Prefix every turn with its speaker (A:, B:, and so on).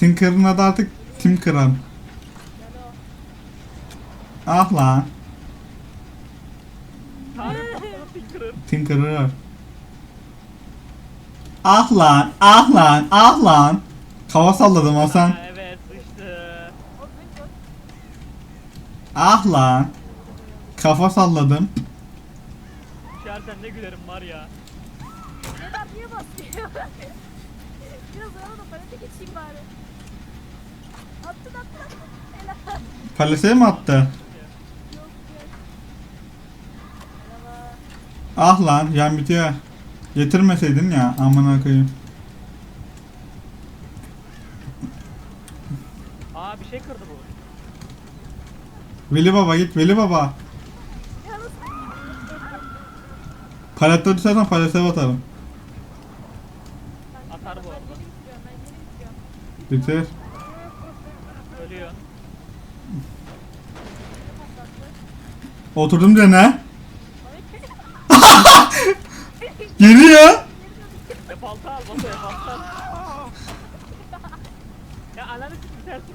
A: Tinker'ın adı artık Tim Kıran. Ah lan. Tim kırıyor. Ah lan, ah lan, ah lan. Hava salladım Hasan.
B: Ha, evet sıçtı.
A: Ah lan. Kafa salladım.
B: Düşersen ne gülerim var ya.
C: Neden niye basmıyor? Biraz ona da palete geçeyim bari. Attın attın attın.
A: Mi attı? Ah lan, yan bitiyor. Getirmeseydin ya, amına koyayım.
B: Aa bir şey kırdı bu.
A: Veli baba git, Veli baba. Palette düşersen palese batarım.
B: Atar bu arada.
A: Bitir.
B: Ölüyor.
A: Oturdum dene.
C: Bana
A: Geliyor.
B: E balta al balta e balta al. ya ananı siktir.